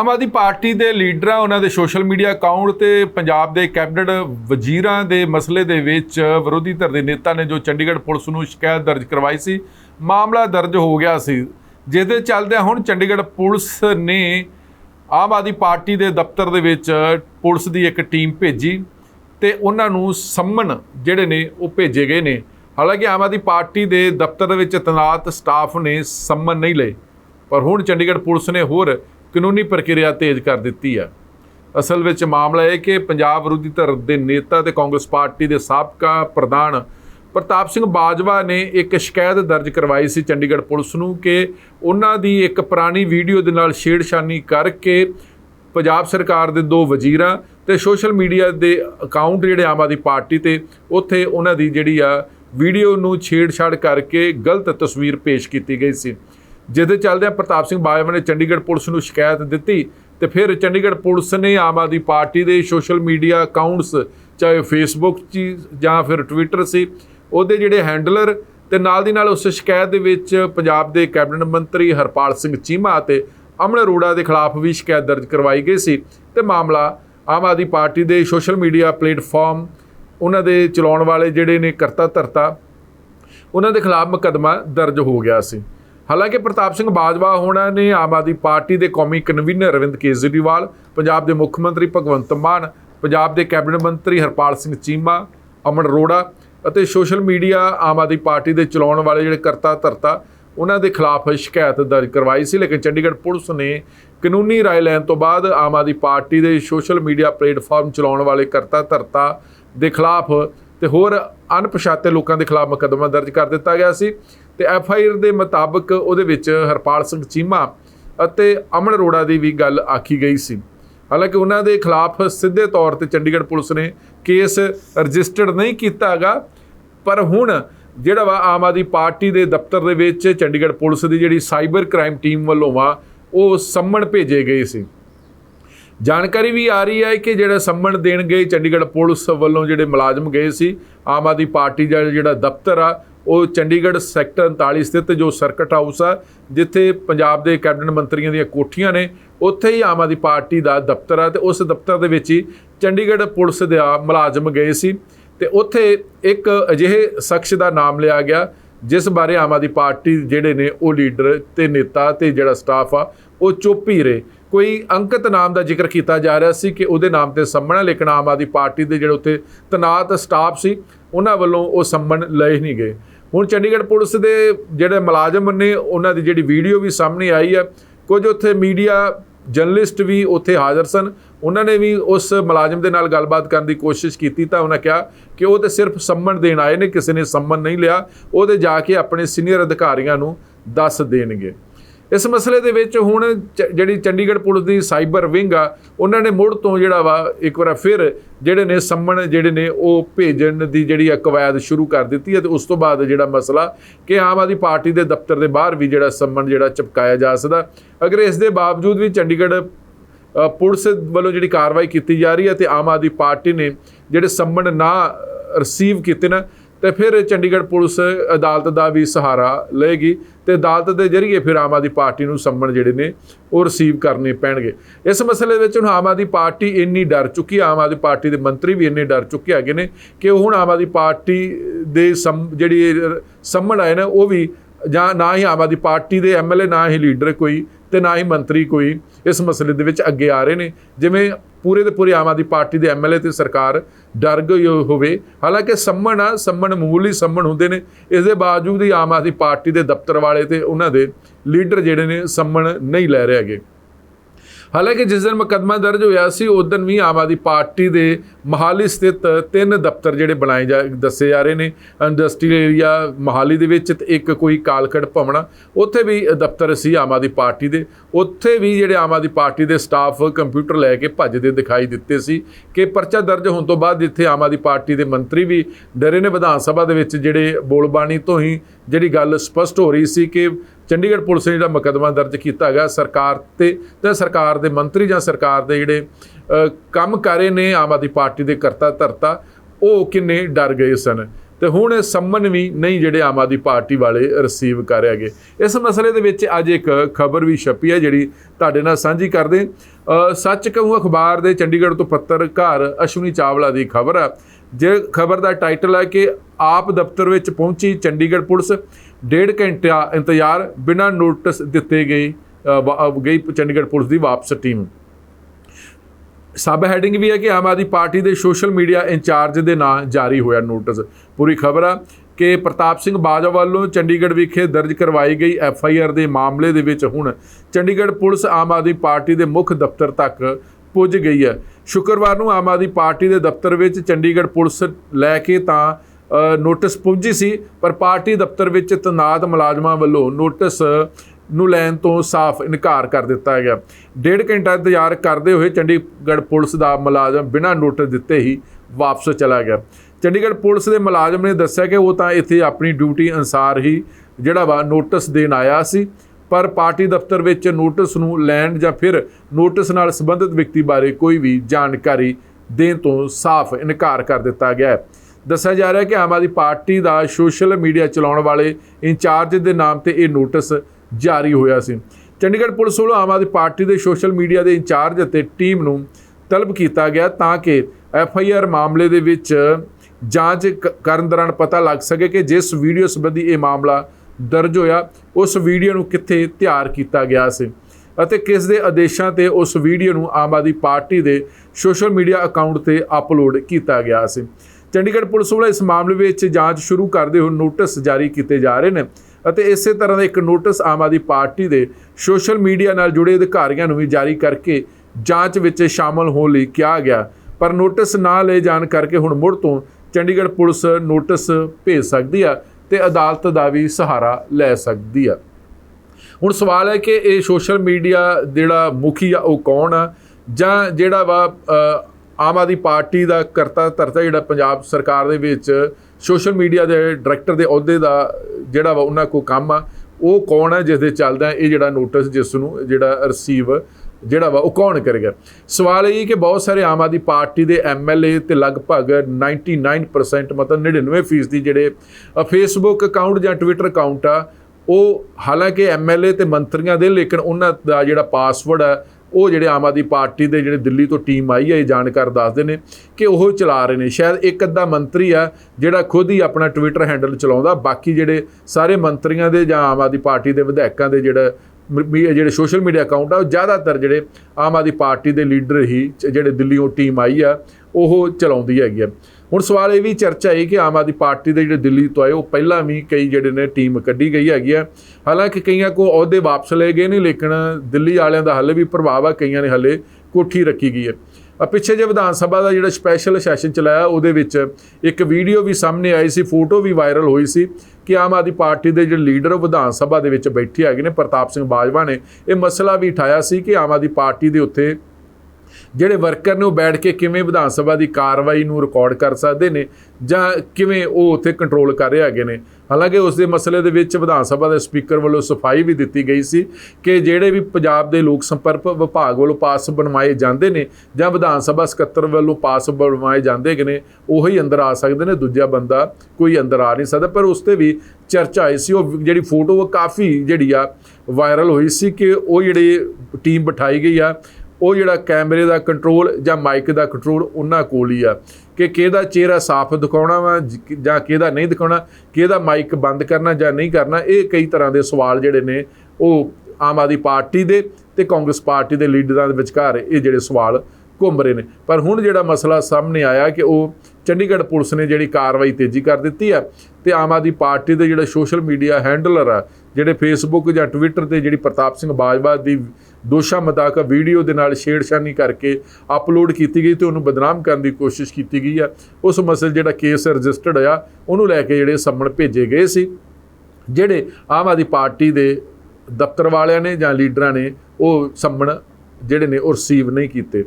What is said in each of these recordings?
ਆਮ Aadmi party ਦੇ ਲੀਡਰਾਂ, ਉਹਨਾਂ ਦੇ ਸੋਸ਼ਲ ਮੀਡੀਆ ਅਕਾਊਂਟ ਤੇ ਪੰਜਾਬ ਦੇ ਕੈਬਨਿਟ ਵਜ਼ੀਰਾਂ ਦੇ ਮਸਲੇ ਦੇ ਵਿੱਚ ਵਿਰੋਧੀ ਧਿਰ ਦੇ ਨੇਤਾ ਨੇ ਜੋ ਚੰਡੀਗੜ੍ਹ ਪੁਲਿਸ ਨੂੰ ਸ਼ਿਕਾਇਤ ਦਰਜ ਕਰਵਾਈ ਸੀ, ਮਾਮਲਾ ਦਰਜ ਹੋ ਗਿਆ ਸੀ। ਜਿਸ ਦੇ ਚੱਲਦਿਆਂ ਹੁਣ ਚੰਡੀਗੜ੍ਹ ਪੁਲਿਸ ਨੇ ਆਮ ਆਦਮੀ ਪਾਰਟੀ ਦੇ ਦਫ਼ਤਰ ਦੇ ਵਿੱਚ ਪੁਲਿਸ ਦੀ ਇੱਕ ਟੀਮ ਭੇਜੀ ਤੇ ਉਹਨਾਂ ਨੂੰ ਸੰਮਨ ਜਿਹੜੇ ਨੇ ਉਹ ਭੇਜੇ ਗਏ ਨੇ। ਹਾਲਾਂਕਿ ਆਮ ਆਦਮੀ ਪਾਰਟੀ ਦੇ ਦਫ਼ਤਰ ਦੇ ਵਿੱਚ ਤੈਨਾਤ ਸਟਾਫ ਨੇ ਸੰਮਨ ਨਹੀਂ ਲਏ, ਪਰ ਹੁਣ ਚੰਡੀਗੜ੍ਹ ਪੁਲਿਸ ਨੇ ਹੋਰ ਕਾਨੂੰਨੀ ਪ੍ਰਕਿਰਿਆ ਤੇਜ਼ ਕਰ ਦਿੱਤੀ ਹੈ। ਅਸਲ ਵਿੱਚ ਮਾਮਲਾ ਇਹ ਕਿ ਪੰਜਾਬ ਵਿਰੋਧੀ ਧਿਰ ਦੇ ਨੇਤਾ ਤੇ ਕਾਂਗਰਸ ਪਾਰਟੀ ਦੇ ਸਾਬਕਾ ਪ੍ਰਧਾਨ ਪ੍ਰਤਾਪ ਸਿੰਘ ਬਾਜਵਾ ਨੇ ਇੱਕ ਸ਼ਿਕਾਇਤ ਦਰਜ ਕਰਵਾਈ ਸੀ ਚੰਡੀਗੜ੍ਹ ਪੁਲਿਸ ਨੂੰ ਕਿ ਉਹਨਾਂ ਦੀ ਇੱਕ ਪੁਰਾਣੀ ਵੀਡੀਓ ਦੇ ਨਾਲ ਛੇੜਛਾਨੀ ਕਰਕੇ ਪੰਜਾਬ ਸਰਕਾਰ ਦੇ ਦੋ ਵਜ਼ੀਰਾਂ ਤੇ ਸੋਸ਼ਲ ਮੀਡੀਆ ਦੇ ਅਕਾਊਂਟ ਜਿਹੜੇ ਆਮ ਆਦਮੀ ਪਾਰਟੀ ਤੇ, ਉੱਥੇ ਉਹਨਾਂ ਦੀ ਜਿਹੜੀ ਆ ਵੀਡੀਓ ਨੂੰ ਛੇੜਛਾੜ ਕਰਕੇ ਗਲਤ ਤਸਵੀਰ ਪੇਸ਼ ਕੀਤੀ ਗਈ ਸੀ। ਜਿਹਦੇ ਚੱਲਦਿਆਂ ਪ੍ਰਤਾਪ ਸਿੰਘ ਬਾਜਵਾ ਨੇ ਚੰਡੀਗੜ੍ਹ ਪੁਲਿਸ ਨੂੰ ਸ਼ਿਕਾਇਤ ਦਿੱਤੀ ਤੇ ਫਿਰ ਚੰਡੀਗੜ੍ਹ ਪੁਲਿਸ ਨੇ ਆਮ ਆਦਮੀ ਪਾਰਟੀ ਦੇ ਸੋਸ਼ਲ ਮੀਡੀਆ ਅਕਾਊਂਟਸ, ਚਾਹੇ ਫੇਸਬੁੱਕ 'ਚ ਜਾਂ ਫਿਰ ਟਵਿੱਟਰ ਸੀ ਉਹਦੇ ਜਿਹੜੇ ਹੈਂਡਲਰ ਤੇ ਨਾਲ ਦੀ ਨਾਲ ਉਸ ਸ਼ਿਕਾਇਤ ਦੇ ਵਿੱਚ ਪੰਜਾਬ ਦੇ ਕੈਬਨਿਟ ਮੰਤਰੀ ਹਰਪਾਲ ਸਿੰਘ ਚੀਮਾ ਅਤੇ ਅਮਨ ਅਰੋੜਾ ਦੇ ਖਿਲਾਫ ਵੀ ਸ਼ਿਕਾਇਤ ਦਰਜ ਕਰਵਾਈ ਗਈ ਸੀ ਤੇ ਮਾਮਲਾ ਆਮ ਆਦਮੀ ਪਾਰਟੀ ਦੇ ਸੋਸ਼ਲ ਮੀਡੀਆ ਪਲੇਟਫਾਰਮ ਉਹਨਾਂ ਦੇ ਚਲਾਉਣ ਵਾਲੇ ਜਿਹੜੇ ਨੇ ਕਰਤਾ ਧਰਤਾ, ਉਹਨਾਂ ਦੇ ਖਿਲਾਫ ਮੁਕੱਦਮਾ ਦਰਜ ਹੋ ਗਿਆ ਸੀ। ਹਾਲਾਂਕਿ ਪ੍ਰਤਾਪ ਸਿੰਘ ਬਾਜਵਾ ਹੋਣਾ ਨੇ ਆਮ ਆਦਮੀ ਪਾਰਟੀ ਦੇ ਕੌਮੀ ਕਨਵੀਨਰ ਅਰਵਿੰਦ ਕੇਜਰੀਵਾਲ, ਪੰਜਾਬ ਦੇ ਮੁੱਖ ਮੰਤਰੀ ਭਗਵੰਤ ਮਾਨ, ਪੰਜਾਬ ਦੇ ਕੈਬਨਿਟ ਮੰਤਰੀ ਹਰਪਾਲ ਸਿੰਘ ਚੀਮਾ, ਅਮਨ ਅਰੋੜਾ ਅਤੇ social media Aam Aadmi Party ਦੇ ਚਲਾਉਣ ਵਾਲੇ ਜਿਹੜੇ ਕਰਤਾ ਧਰਤਾ, ਉਹਨਾਂ ਦੇ ਖਿਲਾਫ ਸ਼ਿਕਾਇਤ ਦਰਜ ਕਰਵਾਈ ਸੀ, ਲੇਕਿਨ ਚੰਡੀਗੜ੍ਹ ਪੁਲਿਸ ਨੇ ਕਾਨੂੰਨੀ ਰਾਏ ਲੈਣ ਤੋਂ ਬਾਅਦ ਆਮ ਆਦਮੀ ਪਾਰਟੀ ਦੇ ਸੋਸ਼ਲ ਮੀਡੀਆ ਪਲੇਟਫਾਰਮ ਚਲਾਉਣ ਵਾਲੇ ਕਰਤਾ ਧਰਤਾ ਦੇ ਖਿਲਾਫ ਤੇ ਹੋਰ ਅਣਪਛਾਤੇ ਲੋਕਾਂ ਦੇ ਖਿਲਾਫ ਮੁਕੱਦਮਾ ਦਰਜ ਕਰ ਦਿੱਤਾ ਗਿਆ ਸੀ। ਤੇ ਐਫ ਆਈ ਆਰ ਦੇ ਮੁਤਾਬਕ ਉਹਦੇ ਵਿੱਚ ਹਰਪਾਲ ਸਿੰਘ ਚੀਮਾ ਅਤੇ ਅਮਨ ਅਰੋੜਾ ਦੀ ਵੀ ਗੱਲ ਆਖੀ ਗਈ ਸੀ। ਹਾਲਾਂਕਿ ਉਹਨਾਂ ਦੇ ਖਿਲਾਫ ਸਿੱਧੇ ਤੌਰ ਤੇ ਚੰਡੀਗੜ੍ਹ ਪੁਲਿਸ ਨੇ ਕੇਸ ਰਜਿਸਟਰਡ ਨਹੀਂ ਕੀਤਾਗਾ, ਪਰ ਹੁਣ ਜਿਹੜਾ ਵਾ ਆਮ ਆਦਮੀ ਪਾਰਟੀ ਦੇ ਦਫ਼ਤਰ ਦੇ ਵਿੱਚ ਚੰਡੀਗੜ੍ਹ ਪੁਲਿਸ ਦੀ ਜਿਹੜੀ ਸਾਈਬਰ ਕ੍ਰਾਈਮ ਟੀਮ ਵੱਲੋਂ ਵਾ ਉਹ ਸੰਮਣ ਭੇਜੇ ਗਏ ਸੀ। ਜਾਣਕਾਰੀ ਵੀ ਆ ਰਹੀ ਹੈ ਕਿ ਜਿਹੜਾ ਸੰਮਣ ਦੇਣ ਗਏ ਚੰਡੀਗੜ੍ਹ ਪੁਲਿਸ ਵੱਲੋਂ ਜਿਹੜੇ ਮੁਲਾਜ਼ਮ ਗਏ ਸੀ, ਆਮ ਆਦਮੀ ਪਾਰਟੀ ਦਾ ਜਿਹੜਾ ਦਫ਼ਤਰ ਆ ਉਹ ਚੰਡੀਗੜ੍ਹ ਸੈਕਟਰ 39 ਸਥਿਤ ਜੋ ਸਰਕਟ ਹਾਊਸ ਆ, ਜਿੱਥੇ ਪੰਜਾਬ ਦੇ ਕੈਬਨਿਟ ਮੰਤਰੀਆਂ ਦੀਆਂ ਕੋਠੀਆਂ ਨੇ, ਉੱਥੇ ਹੀ ਆਮ ਆਦਮੀ ਪਾਰਟੀ ਦਾ ਦਫ਼ਤਰ ਆ ਤੇ ਉਸ ਦਫ਼ਤਰ ਦੇ ਵਿੱਚ ਹੀ ਚੰਡੀਗੜ੍ਹ ਪੁਲਿਸ ਦੇ ਮੁਲਾਜ਼ਮ ਗਏ ਸੀ ਤੇ ਉੱਥੇ ਇੱਕ ਅਜਿਹੇ ਸ਼ਖਸ ਦਾ ਨਾਮ ਲਿਆ ਗਿਆ, ਜਿਸ ਬਾਰੇ ਆਮ ਆਦਮੀ ਪਾਰਟੀ ਜਿਹੜੇ ਨੇ ਉਹ ਲੀਡਰ ਤੇ ਨੇਤਾ ਤੇ ਜਿਹੜਾ ਸਟਾਫ ਆ, ਉਹ ਚੁੱਪ ਹੀ ਰਹੇ। ਕੋਈ ਅੰਕਿਤ ਨਾਮ ਦਾ ਜ਼ਿਕਰ ਕੀਤਾ ਜਾ ਰਿਹਾ ਸੀ ਕਿ ਉਹਦੇ ਨਾਮ ਤੇ ਸੰਮਣ ਲੇਕਿਨ ਆਮ ਆਦਮੀ ਪਾਰਟੀ ਦੇ ਜਿਹੜੇ ਉੱਤੇ ਤਨਾਤ ਸਟਾਫ ਸੀ, ਉਹਨਾਂ ਵੱਲੋਂ ਉਹ ਸੰਮਣ ਲਏ ਨਹੀਂ ਗਏ। ਹੁਣ ਚੰਡੀਗੜ੍ਹ ਪੁਲਿਸ ਦੇ ਜਿਹੜੇ ਮੁਲਾਜ਼ਮ ਨੇ, ਉਹਨਾਂ ਦੀ ਜਿਹੜੀ ਵੀਡੀਓ ਵੀ ਸਾਹਮਣੇ ਆਈ ਹੈ, ਕੁਝ ਉੱਥੇ ਮੀਡੀਆ ਜਰਨਲਿਸਟ ਵੀ ਉੱਥੇ ਹਾਜ਼ਰ ਸਨ। ਉਹਨਾਂ ਨੇ ਵੀ ਉਸ ਮੁਲਾਜ਼ਮ ਦੇ ਨਾਲ ਗੱਲਬਾਤ ਕਰਨ ਦੀ ਕੋਸ਼ਿਸ਼ ਕੀਤੀ ਤਾਂ ਉਹਨਾਂ ਕਿਹਾ ਕਿ ਉਹ ਤੇ ਸਿਰਫ ਸੰਮਣ ਦੇਣ ਆਏ ਨੇ, ਕਿਸੇ ਨੇ ਸੰਮਨ ਨਹੀਂ ਲਿਆ। ਉਹਦੇ ਜਾ ਕੇ ਆਪਣੇ ਸੀਨੀਅਰ ਅਧਿਕਾਰੀਆਂ ਨੂੰ ਦੱਸ ਦੇਣਗੇ। ਇਸ ਮਸਲੇ ਦੇ ਵਿੱਚ ਹੁਣ ਚ- ਜਿਹੜੀ ਚੰਡੀਗੜ੍ਹ ਪੁਲਿਸ ਦੀ ਸਾਈਬਰ ਵਿੰਗ ਆ, ਉਹਨਾਂ ਨੇ ਮੁੜ ਤੋਂ ਜਿਹੜਾ ਵਾ, ਇੱਕ ਵਾਰ ਫਿਰ ਜਿਹੜੇ ਨੇ ਸੰਮਣ ਜਿਹੜੇ ਨੇ, ਉਹ ਭੇਜਣ ਦੀ ਜਿਹੜੀ ਆ ਕਵਾਇਦ ਸ਼ੁਰੂ ਕਰ ਦਿੱਤੀ ਹੈ ਤੇ ਉਸ ਤੋਂ ਬਾਅਦ ਜਿਹੜਾ ਮਸਲਾ ਕਿ ਆਮ ਆਦਮੀ ਪਾਰਟੀ ਦੇ ਦਫ਼ਤਰ ਦੇ ਬਾਹਰ ਵੀ ਜਿਹੜਾ ਸੰਮਣ ਜਿਹੜਾ ਚਪਕਾਇਆ ਜਾ ਸਕਦਾ। ਅਗਰ ਇਸ ਦੇ ਬਾਵਜੂਦ ਵੀ ਚੰਡੀਗੜ੍ਹ ਪੁਲਿਸ ਵੱਲੋਂ ਜਿਹੜੀ ਕਾਰਵਾਈ ਕੀਤੀ ਜਾ ਰਹੀ ਹੈ ਤੇ ਆਮ ਆਦਮੀ ਪਾਰਟੀ ਨੇ ਜਿਹੜੇ ਸੰਮਣ ਨਾ ਰਿਸੀਵ ਕੀਤੇ ਨਾ ਤੇ ਫਿਰ ਚੰਡੀਗੜ੍ਹ ਪੁਲਿਸ ਅਦਾਲਤ ਦਾ ਵੀ ਸਹਾਰਾ ਲਏਗੀ ਤੇ ਅਦਾਲਤ ਦੇ ਜ਼ਰੀਏ ਫਿਰ ਆਮ ਆਦਮੀ ਪਾਰਟੀ ਨੂੰ ਸੰਮਣ ਜਿਹੜੇ ਨੇ ਉਹ ਰਿਸੀਵ ਕਰਨੇ ਪੈਣਗੇ। ਇਸ ਮਸਲੇ ਵਿੱਚ ਹੁਣ ਆਮ ਆਦਮੀ ਪਾਰਟੀ ਇੰਨੀ ਡਰ ਚੁੱਕੀ ਆਮ ਆਦਮੀ ਪਾਰਟੀ ਦੇ ਮੰਤਰੀ ਵੀ ਇੰਨੇ ਡਰ ਚੁੱਕੇ ਹੈਗੇ ਨੇ ਕਿ ਉਹ ਹੁਣ ਆਮ ਆਦਮੀ ਪਾਰਟੀ ਦੇ ਸਮ- ਜਿਹੜੀ ਸੰਮਣ ਆਏ ਨੇ, ਉਹ ਵੀ ਜਾਂ ਨਾ ਹੀ ਆਮ ਆਦਮੀ ਪਾਰਟੀ ਦੇ ਐਮਐਲਏ ਨਾ ਹੀ ਲੀਡਰ ਕੋਈ ਤੇ ਨਾ ਹੀ ਮੰਤਰੀ ਕੋਈ ਇਸ ਮਸਲੇ ਦੇ ਵਿੱਚ ਅੱਗੇ ਆ ਰਹੇ ਨੇ। ਜਿਵੇਂ ਪੂਰੇ ਦੇ ਪੂਰੇ ਆਮ ਆਦਮੀ ਪਾਰਟੀ ਦੇ ਐਮਐਲਏ ਤੇ ਸਰਕਾਰ ਡਰ ਗਈ ਹੋਵੇ। ਹਾਲਾਂਕਿ ਸੰਮਣ ਆ, ਸੰਮਣ ਮੂਲ ਹੀ ਸੰਮਣ ਹੁੰਦੇ ਨੇ। ਇਸ ਦੇ ਬਾਵਜੂਦ ਹੀ ਆਮ ਆਦਮੀ ਪਾਰਟੀ ਦੇ ਦਫ਼ਤਰ ਵਾਲੇ ਤੇ ਉਹਨਾਂ ਦੇ ਲੀਡਰ ਜਿਹੜੇ ਨੇ ਸੰਮਣ ਨਹੀਂ ਲੈ ਰਹੇ ਹੈਗੇ। ਹਾਲਾਂਕਿ ਜਿਸ ਦਿਨ ਮੁਕੱਦਮਾ ਦਰਜ ਹੋਇਆ ਸੀ, ਉਸ ਦਿਨ ਵੀ ਆਮ ਆਦਮੀ ਪਾਰਟੀ ਦੇ ਮਹਾਲੀ ਸਥਿਤ ਤਿੰਨ ਦਫ਼ਤਰ ਜਿਹੜੇ ਬਣਾਏ ਜਾ, ਦੱਸੇ ਜਾ ਰਹੇ ਨੇ। ਇੰਡਸਟਰੀਅਲ ਏਰੀਆ ਮਹਾਲੀ ਦੇ ਵਿੱਚ ਤੇ ਇੱਕ ਕੋਈ ਕਾਲਕੜ ਭਵਣਾ ਉੱਥੇ ਵੀ ਦਫ਼ਤਰ ਸੀ ਆਮ ਆਦਮੀ ਪਾਰਟੀ ਦੇ। ਉੱਥੇ ਵੀ ਜਿਹੜੇ ਆਮ ਆਦਮੀ ਪਾਰਟੀ ਦੇ ਸਟਾਫ ਕੰਪਿਊਟਰ ਲੈ ਕੇ ਭੱਜਦੇ ਦਿਖਾਈ ਦਿੱਤੇ ਸੀ ਕਿ ਪਰਚਾ ਦਰਜ ਹੋਣ ਤੋਂ ਬਾਅਦ ਜਿੱਥੇ ਆਮ ਆਦਮੀ ਪਾਰਟੀ ਦੇ ਮੰਤਰੀ ਵੀ ਡਰੇ ਨੇ, ਵਿਧਾਨ ਸਭਾ ਦੇ ਵਿੱਚ ਜਿਹੜੇ ਬੋਲਬਾਣੀ ਤੋਂ ਹੀ ਜਿਹੜੀ ਗੱਲ ਸਪਸ਼ਟ ਹੋ ਰਹੀ ਸੀ ਕਿ ਚੰਡੀਗੜ੍ਹ ਪੁਲਿਸ ਨੇ ਜਿਹੜਾ ਮੁਕੱਦਮਾ ਦਰਜ ਕੀਤਾ ਹੈਗਾ, ਸਰਕਾਰ ਤੇ ਤੇ ਸਰਕਾਰ ਦੇ ਮੰਤਰੀ ਜਾਂ ਸਰਕਾਰ ਦੇ ਜਿਹੜੇ ਕੰਮ ਕਰ ਰਹੇ ਨੇ, ਆਮ ਆਦਮੀ ਪਾਰਟੀ ਦੇ ਕਰਤਾ ਧਰਤਾ, ਉਹ ਕਿੰਨੇ ਡਰ ਗਏ ਸਨ। ਤੇ ਹੁਣ ਇਹ ਸੰਮਨ ਵੀ ਨਹੀਂ ਜਿਹੜੇ ਆਮ ਆਦਮੀ ਪਾਰਟੀ ਵਾਲੇ ਰਿਸੀਵ ਕਰ ਰਹੇ ਹੈਗੇ। ਇਸ ਮਸਲੇ ਦੇ ਵਿੱਚ ਅੱਜ ਇੱਕ ਖਬਰ ਵੀ ਛਪੀ ਹੈ, ਜਿਹੜੀ ਤੁਹਾਡੇ ਨਾਲ ਸਾਂਝੀ ਕਰਦੇ ਸੱਚ ਕਹੂੰ ਅਖਬਾਰ ਦੇ ਚੰਡੀਗੜ੍ਹ ਤੋਂ ਪੱਤਰਕਾਰ ਅਸ਼ਵਨੀ ਚਾਵਲਾ ਦੀ ਖਬਰ ਹੈ। ਜੇ ਖਬਰ ਦਾ ਟਾਈਟਲ ਹੈ ਕਿ ਆਪ ਦਫ਼ਤਰ ਵਿੱਚ ਪਹੁੰਚੀ ਚੰਡੀਗੜ੍ਹ ਪੁਲਿਸ ਡੇਢ ਘੰਟਾ ਇੰਤਜ਼ਾਰ ਬਿਨਾਂ ਨੋਟਿਸ ਦਿੱਤੇ ਗਏ ਅ, ਗਈ ਚੰਡੀਗੜ੍ਹ ਪੁਲਿਸ ਦੀ ਵਾਪਸ ਟੀਮ। ਸਬ ਹੈਡਿੰਗ ਵੀ ਹੈ ਕਿ ਆਮ ਆਦਮੀ ਪਾਰਟੀ ਦੇ ਸੋਸ਼ਲ ਮੀਡੀਆ ਇੰਚਾਰਜ ਦੇ ਨਾਂ ਜਾਰੀ ਹੋਇਆ ਨੋਟਿਸ। ਪੂਰੀ ਖਬਰ ਆ ਕਿ ਪ੍ਰਤਾਪ ਸਿੰਘ ਬਾਜਵਾ ਵੱਲੋਂ ਚੰਡੀਗੜ੍ਹ ਵਿਖੇ ਦਰਜ ਕਰਵਾਈ ਗਈ ਐਫ ਆਈ ਆਰ ਦੇ ਮਾਮਲੇ ਦੇ ਵਿੱਚ ਹੁਣ ਚੰਡੀਗੜ੍ਹ ਪੁਲਿਸ ਆਮ ਆਦਮੀ ਪਾਰਟੀ ਦੇ ਮੁੱਖ ਦਫ਼ਤਰ ਤੱਕ ਪੁੱਜ ਗਈ ਹੈ। ਸ਼ੁੱਕਰਵਾਰ ਨੂੰ ਆਮ ਆਦਮੀ ਪਾਰਟੀ ਦੇ ਦਫ਼ਤਰ ਵਿੱਚ ਚੰਡੀਗੜ੍ਹ ਪੁਲਿਸ ਲੈ ਕੇ ਤਾਂ ਨੋਟਿਸ ਪੁੱਜੀ ਸੀ, ਪਰ ਪਾਰਟੀ ਦਫ਼ਤਰ ਵਿੱਚ ਤਨਾਤ ਮੁਲਾਜ਼ਮਾਂ ਵੱਲੋਂ ਨੋਟਿਸ ਨੂੰ ਲੈਣ ਤੋਂ ਸਾਫ਼ ਇਨਕਾਰ ਕਰ ਦਿੱਤਾ ਗਿਆ। ਡੇਢ ਘੰਟਾ ਇੰਤਜ਼ਾਰ ਕਰਦੇ ਹੋਏ ਚੰਡੀਗੜ੍ਹ ਪੁਲਿਸ ਦਾ ਮੁਲਾਜ਼ਮ ਬਿਨਾਂ ਨੋਟਿਸ ਦਿੱਤੇ ਹੀ ਵਾਪਸ ਚਲਾ ਗਿਆ। ਚੰਡੀਗੜ੍ਹ ਪੁਲਿਸ ਦੇ ਮੁਲਾਜ਼ਮ ਨੇ ਦੱਸਿਆ ਕਿ ਉਹ ਤਾਂ ਇੱਥੇ ਆਪਣੀ ਡਿਊਟੀ ਅਨਸਾਰ ਹੀ ਜਿਹੜਾ ਵਾ ਨੋਟਿਸ ਦੇਣ ਆਇਆ ਸੀ, ਪਰ ਪਾਰਟੀ ਦਫ਼ਤਰ ਵਿੱਚ ਨੋਟਿਸ ਨੂੰ ਲੈਣ ਜਾਂ ਫਿਰ ਨੋਟਿਸ ਨਾਲ ਸੰਬੰਧਿਤ ਵਿਅਕਤੀ ਬਾਰੇ ਕੋਈ ਵੀ ਜਾਣਕਾਰੀ ਦੇਣ ਤੋਂ ਸਾਫ਼ ਇਨਕਾਰ ਕਰ ਦਿੱਤਾ ਗਿਆ ਹੈ। ਦੱਸਿਆ ਜਾ ਰਿਹਾ ਕਿ ਆਮ ਆਦਮੀ ਪਾਰਟੀ ਦਾ ਸੋਸ਼ਲ ਮੀਡੀਆ ਚਲਾਉਣ ਵਾਲੇ ਇੰਚਾਰਜ ਦੇ ਨਾਮ ਤੇ ਇਹ ਨੋਟਿਸ ਜਾਰੀ ਹੋਇਆ ਸੀ। ਚੰਡੀਗੜ੍ਹ ਪੁਲਿਸ ਵੱਲੋਂ ਆਮ ਆਦਮੀ ਪਾਰਟੀ ਦੇ ਸੋਸ਼ਲ ਮੀਡੀਆ ਦੇ ਇੰਚਾਰਜ ਅਤੇ ਟੀਮ ਨੂੰ ਤਲਬ ਕੀਤਾ ਗਿਆ ਤਾਂ ਕਿ ਐਫ ਆਈ ਆਰ ਮਾਮਲੇ ਦੇ ਵਿੱਚ ਜਾਂਚ ਕ- ਕਰਨ ਦੌਰਾਨ ਪਤਾ ਲੱਗ ਸਕੇ ਕਿ ਜਿਸ ਵੀਡੀਓ ਸੰਬੰਧੀ ਇਹ ਮਾਮਲਾ ਦਰਜ ਹੋਇਆ, ਉਸ ਵੀਡੀਓ ਨੂੰ ਕਿੱਥੇ ਤਿਆਰ ਕੀਤਾ ਗਿਆ ਸੀ ਅਤੇ ਕਿਸ ਦੇ ਆਦੇਸ਼ਾਂ ਤੇ ਉਸ ਵੀਡੀਓ ਨੂੰ ਆਮ ਆਦਮੀ ਪਾਰਟੀ ਦੇ ਸੋਸ਼ਲ ਮੀਡੀਆ ਅਕਾਊਂਟ ਤੇ ਅਪਲੋਡ ਕੀਤਾ ਗਿਆ ਸੀ। ਚੰਡੀਗੜ੍ਹ ਪੁਲਿਸ ਵੱਲੋਂ ਇਸ ਮਾਮਲੇ ਵਿੱਚ ਜਾਂਚ ਸ਼ੁਰੂ ਕਰਦੇ ਹੋਏ ਨੋਟਿਸ ਜਾਰੀ ਕੀਤੇ ਜਾ ਰਹੇ ਨੇ ਅਤੇ ਇਸੇ ਤਰ੍ਹਾਂ ਦਾ ਇੱਕ ਨੋਟਿਸ ਆਮ ਆਦਮੀ ਪਾਰਟੀ ਦੇ ਸੋਸ਼ਲ ਮੀਡੀਆ ਨਾਲ ਜੁੜੇ ਅਧਿਕਾਰੀਆਂ ਨੂੰ ਵੀ ਜਾਰੀ ਕਰਕੇ ਜਾਂਚ ਵਿੱਚ ਸ਼ਾਮਲ ਹੋਣ ਲਈ ਕਿਹਾ ਗਿਆ। ਪਰ ਨੋਟਿਸ ਨਾ ਲਏ ਜਾਣ ਕਰਕੇ ਹੁਣ ਮੁੜ ਤੋਂ ਚੰਡੀਗੜ੍ਹ ਪੁਲਿਸ ਨੋਟਿਸ ਭੇਜ ਸਕਦੀ ਆ ਤੇ ਅਦਾਲਤ ਦਾ ਵੀ ਸਹਾਰਾ ਲੈ ਸਕਦੀ ਆ। ਹੁਣ ਸਵਾਲ ਹੈ ਕਿ ਇਹ ਸੋਸ਼ਲ ਮੀਡੀਆ ਜਿਹੜਾ ਮੁਖੀ ਆ ਉਹ ਕੌਣ ਆ ਜਾਂ ਜਿਹੜਾ ਵਾ ਆਮ ਆਦਮੀ ਪਾਰਟੀ ਦਾ ਕਰਤਾ ਧਰਤਾ ਜਿਹੜਾ ਪੰਜਾਬ ਸਰਕਾਰ ਦੇ ਵਿੱਚ ਸੋਸ਼ਲ ਮੀਡੀਆ ਦੇ ਡਾਇਰੈਕਟਰ ਦੇ ਅਹੁਦੇ ਦਾ ਜਿਹੜਾ ਵਾ ਉਹਨਾਂ ਕੋ ਕੰਮ ਆ। ਉਹ ਕੌਣ ਹੈ ਜਿਸ ਦੇ ਚੱਲਦਾ ਇਹ ਜਿਹੜਾ ਨੋਟਿਸ ਜਿਸ ਨੂੰ ਜਿਹੜਾ ਰਿਸੀਵ ਜਿਹੜਾ ਵਾ ਉਹ ਕੌਣ ਕਰੇਗਾ? ਸਵਾਲ ਇਹ ਕਿ ਬਹੁਤ ਸਾਰੇ ਆਮ ਆਦਮੀ ਪਾਰਟੀ ਦੇ ਐਮਐਲਏ ਤੇ ਲਗਭਗ 99% ਮਤਲਬ 99% ਦੀ ਜਿਹੜੇ ਫੇਸਬੁੱਕ ਅਕਾਊਂਟ ਜਾਂ ਟਵਿੱਟਰ ਅਕਾਊਂਟ ਆ, ਉਹ ਹਾਲਾਂਕਿ ਐਮਐਲਏ ਤੇ ਮੰਤਰੀਆਂ ਦੇ, ਲੇਕਿਨ ਉਹਨਾਂ ਦਾ ਜਿਹੜਾ ਪਾਸਵਰਡ ਆ ਉਹ ਜਿਹੜੇ ਆਮ ਆਦਮੀ ਪਾਰਟੀ ਦੇ ਜਿਹੜੇ ਦਿੱਲੀ ਤੋਂ ਟੀਮ ਆਈ ਹੈ ਇਹ ਜਾਣਕਾਰ ਦੱਸਦੇ ਨੇ ਕਿ ਉਹ ਚਲਾ ਰਹੇ ਨੇ। ਸ਼ਾਇਦ ਇੱਕ ਅੱਧਾ ਮੰਤਰੀ ਆ ਜਿਹੜਾ ਖੁਦ ਹੀ ਆਪਣਾ ਟਵਿੱਟਰ ਹੈਂਡਲ ਚਲਾਉਂਦਾ, ਬਾਕੀ ਜਿਹੜੇ ਸਾਰੇ ਮੰਤਰੀਆਂ ਦੇ ਜਾਂ ਆਮ ਆਦਮੀ ਪਾਰਟੀ ਦੇ ਵਿਧਾਇਕਾਂ ਦੇ ਜਿਹੜਾ ਜਿਹੜੇ ਸੋਸ਼ਲ ਮੀਡੀਆ ਅਕਾਊਂਟ ਆ, ਉਹ ਜ਼ਿਆਦਾਤਰ ਜਿਹੜੇ ਆਮ ਆਦਮੀ ਪਾਰਟੀ ਦੇ ਲੀਡਰ ਹੀ ਚ- ਜਿਹੜੇ ਦਿੱਲੀੋਂ ਟੀਮ ਆਈ ਆ, ਉਹ ਚਲਾਉਂਦੀ ਹੈਗੀ ਆ। ਹੁਣ ਸਵਾਲ ਇਹ ਵੀ ਚਰਚਾ ਹੈ ਕਿ ਆਮ ਆਦਮੀ ਪਾਰਟੀ ਦੇ ਜਿਹੜੇ ਦਿੱਲੀ ਤੋਂ ਆਏ, ਉਹ ਪਹਿਲਾਂ ਵੀ ਕਈ ਜਿਹੜੇ ਨੇ ਟੀਮ ਕੱਢੀ ਗਈ ਹੈਗੀ ਆ। ਹਾਲਾਂਕਿ ਕਈਆਂ ਕੋ ਅਹੁਦੇ ਵਾਪਸ ਲਏ ਗਏ ਨੇ, ਲੇਕਿਨ ਦਿੱਲੀ ਵਾਲਿਆਂ ਦਾ ਹੱਲੇ ਵੀ ਪ੍ਰਭਾਵ ਆ, ਕਈਆਂ ਨੇ ਹੱਲੇ ਕੋਠੀ ਰੱਖੀ ਗਈ ਹੈ। ਪਿੱਛੇ ਜੇ ਵਿਧਾਨ ਸਭਾ ਦਾ ਜਿਹੜਾ ਸਪੈਸ਼ਲ ਸੈਸ਼ਨ ਚਲਾਇਆ, ਉਹਦੇ ਵਿੱਚ ਇੱਕ ਵੀਡੀਓ ਵੀ ਸਾਹਮਣੇ ਆਈ ਸੀ ਫੋਟੋ ਵੀ ਵਾਇਰਲ ਹੋਈ ਸੀ ਕਿ ਆਮ ਆਦਮੀ ਪਾਰਟੀ ਦੇ ਜਿਹੜੇ ਲੀਡਰ ਉਹ ਵਿਧਾਨ ਸਭਾ ਦੇ ਵਿੱਚ ਬੈਠੇ ਹੈਗੇ ਨੇ, ਪ੍ਰਤਾਪ ਸਿੰਘ ਬਾਜਵਾ ਨੇ। ਇਹ ਮਸਲਾ ਵੀ ਉਠਾਇਆ ਸੀ ਕਿ ਆਮ ਆਦਮੀ ਪਾਰਟੀ ਦੇ ਉੱਤੇ ਜਿਹੜੇ ਵਰਕਰ ਨੇ ਉਹ ਬੈਠ ਕੇ ਕਿਵੇਂ ਵਿਧਾਨ ਸਭਾ ਦੀ ਕਾਰਵਾਈ ਨੂੰ ਰਿਕਾਰਡ ਕਰ ਸਕਦੇ ਨੇ ਜਾਂ ਕਿਵੇਂ ਉਹ ਉੱਥੇ ਕੰਟਰੋਲ ਕਰ ਰਹੇ ਹੈਗੇ ਨੇ। ਹਾਲਾਂਕਿ ਉਸ ਦੇ ਮਸਲੇ ਦੇ ਵਿੱਚ ਵਿਧਾਨ ਸਭਾ ਦੇ ਸਪੀਕਰ ਵੱਲੋਂ ਸਫ਼ਾਈ ਵੀ ਦਿੱਤੀ ਗਈ ਸੀ ਕਿ ਜਿਹੜੇ ਵੀ ਪੰਜਾਬ ਦੇ ਲੋਕ ਸੰਪਰਕ ਵਿਭਾਗ ਵੱਲੋਂ ਪਾਸ ਬਣਵਾਏ ਜਾਂਦੇ ਨੇ ਜਾਂ ਵਿਧਾਨ ਸਭਾ ਸਕੱਤਰ ਵੱਲੋਂ ਪਾਸ ਬਣਵਾਏ ਜਾਂਦੇ ਨੇ, ਉਹੀ ਅੰਦਰ ਆ ਸਕਦੇ ਨੇ, ਦੂਜਾ ਬੰਦਾ ਕੋਈ ਅੰਦਰ ਆ ਨਹੀਂ ਸਕਦਾ। ਪਰ ਉਸ ਤੇ ਵੀ ਚਰਚਾ ਆਈ ਸੀ, ਉਹ ਜਿਹੜੀ ਫੋਟੋ ਉਹ ਕਾਫੀ ਜਿਹੜੀ ਆ ਵਾਇਰਲ ਹੋਈ ਸੀ ਕਿ ਉਹ ਜਿਹੜੀ ਟੀਮ ਬਿਠਾਈ ਗਈ ਆ ਉਹ ਜਿਹੜਾ ਕੈਮਰੇ ਦਾ ਕੰਟਰੋਲ ਜਾਂ ਮਾਈਕ ਦਾ ਕੰਟਰੋਲ ਉਹਨਾਂ ਕੋਲ ਹੀ ਆ। ਕਿ ਕਿਹਦਾ ਚਿਹਰਾ ਸਾਫ਼ ਦਿਖਾਉਣਾ ਵਾ, ਜਾਂ ਕਿਹਦਾ ਨਹੀਂ ਦਿਖਾਉਣਾ, ਕਿਹਦਾ ਮਾਈਕ ਬੰਦ ਕਰਨਾ ਜਾਂ ਨਹੀਂ ਕਰਨਾ, ਇਹ ਕਈ ਤਰ੍ਹਾਂ ਦੇ ਸਵਾਲ ਜਿਹੜੇ ਨੇ ਉਹ ਆਮ ਆਦਮੀ ਪਾਰਟੀ ਦੇ ਤੇ ਕਾਂਗਰਸ ਪਾਰਟੀ ਦੇ ਲੀਡਰਾਂ ਦੇ ਵਿਚਕਾਰ ਇਹ ਜਿਹੜੇ ਸਵਾਲ ਘੁੰਮ ਰਹੇ ਨੇ। ਪਰ ਹੁਣ ਜਿਹੜਾ ਮਸਲਾ ਸਾਹਮਣੇ ਆਇਆ ਕਿ ਉਹ ਚੰਡੀਗੜ੍ਹ ਪੁਲਿਸ ਨੇ ਜਿਹੜੀ ਕਾਰਵਾਈ ਤੇਜ਼ੀ ਕਰ ਦਿੱਤੀ ਆ ਤੇ ਆਮ ਆਦਮੀ ਪਾਰਟੀ ਦੇ ਜਿਹੜੇ ਸੋਸ਼ਲ ਮੀਡੀਆ ਹੈਂਡਲਰ ਆ, ਜਿਹੜੇ ਫੇਸਬੁੱਕ ਜਾਂ ਟਵਿੱਟਰ ਤੇ ਜਿਹੜੀ ਪ੍ਰਤਾਪ ਸਿੰਘ ਬਾਜਵਾ ਦੀ ਦੋਸ਼ਾ ਮਤਾਕ ਵੀਡੀਓ ਦੇ ਨਾਲ ਛੇੜਛਾਨੀ ਕਰਕੇ ਅਪਲੋਡ ਕੀਤੀ ਗਈ ਤੇ ਉਹਨੂੰ ਬਦਨਾਮ ਕਰਨ ਦੀ ਕੋਸ਼ਿਸ਼ ਕੀਤੀ ਗਈ ਆ। ਉਸ ਮਸਲੇ ਜਿਹੜਾ ਕੇਸ ਰਜਿਸਟਰਡ ਆ, ਉਹਨੂੰ ਲੈ ਕੇ ਜਿਹੜੇ ਸੰਮਣ ਭੇਜੇ ਗਏ ਸੀ। ਜਿਹੜੇ ਆਮ ਆਦਮੀ ਪਾਰਟੀ ਦੇ ਦਫ਼ਤਰ ਵਾਲਿਆਂ ਨੇ ਜਾਂ ਲੀਡਰਾਂ ਨੇ, ਉਹ ਸੰਮਣ ਜਿਹੜੇ ਨੇ ਉਹ ਰਿਸੀਵ ਨਹੀਂ ਕੀਤੇ।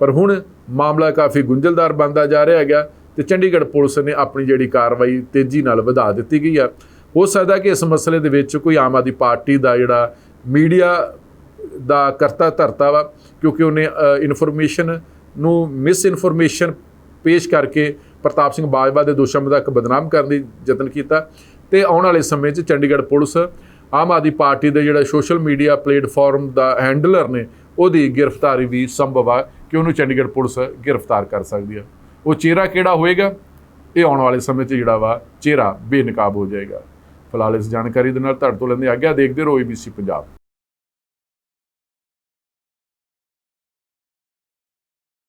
ਪਰ ਹੁਣ ਮਾਮਲਾ ਕਾਫੀ ਗੁੰਝਲਦਾਰ ਬਣਦਾ ਜਾ ਰਿਹਾ ਹੈਗਾ ਤੇ ਚੰਡੀਗੜ੍ਹ ਪੁਲਿਸ ਨੇ ਆਪਣੀ ਜਿਹੜੀ ਕਾਰਵਾਈ ਤੇਜ਼ੀ ਨਾਲ ਵਧਾ ਦਿੱਤੀ ਗਈ ਆ। ਹੋ ਸਕਦਾ ਕਿ ਇਸ ਮਸਲੇ ਦੇ ਵਿੱਚ ਕੋਈ ਆਮ ਆਦਮੀ ਪਾਰਟੀ ਦਾ ਜਿਹੜਾ ਮੀਡੀਆ ਦਾ ਕਰਤਾ ਧਰਤਾ ਵਾ, ਕਿਉਂਕਿ ਉਹਨੇ ਇਨਫੋਰਮੇਸ਼ਨ ਨੂੰ ਮਿਸ ਇਨਫੋਰਮੇਸ਼ਨ ਪੇਸ਼ ਕਰਕੇ ਪ੍ਰਤਾਪ ਸਿੰਘ ਬਾਜਵਾ ਦੇ ਦੋਸ਼ਾਂ ਮੁਤਾਬਕ ਬਦਨਾਮ ਕਰਨ ਦੀ ਯਤਨ ਕੀਤਾ ਤੇ ਆਉਣ ਵਾਲੇ ਸਮੇਂ 'ਚ ਚੰਡੀਗੜ੍ਹ ਪੁਲਿਸ ਆਮ ਆਦਮੀ ਪਾਰਟੀ ਦੇ ਜਿਹੜਾ ਸੋਸ਼ਲ ਮੀਡੀਆ ਪਲੇਟਫਾਰਮ ਦਾ ਹੈਂਡਲਰ ਨੇ, ਉਹਦੀ ਗ੍ਰਿਫਤਾਰੀ ਵੀ ਸੰਭਵ ਆ। ਕਿ ਉਹਨੂੰ ਚੰਡੀਗੜ੍ਹ ਪੁਲਿਸ ਗ੍ਰਿਫਤਾਰ ਕਰ ਸਕਦੀ ਆ। ਉਹ ਚਿਹਰਾ ਕਿਹੜਾ ਹੋਏਗਾ? ਇਹ ਆਉਣ ਵਾਲੇ ਸਮੇਂ 'ਚ ਜਿਹੜਾ ਵਾ, ਚਿਹਰਾ ਬੇਨਕਾਬ ਹੋ ਜਾਏਗਾ। ਫਿਲਹਾਲ ਇਸ ਜਾਣਕਾਰੀ ਦੇ ਨਾਲ ਤੁਹਾਡੇ ਤੋਂ ਲੈਂਦੇ ਆਗਿਆ ਦੇਖਦੇ ਰਹੋ ABC ਪੰਜਾਬ।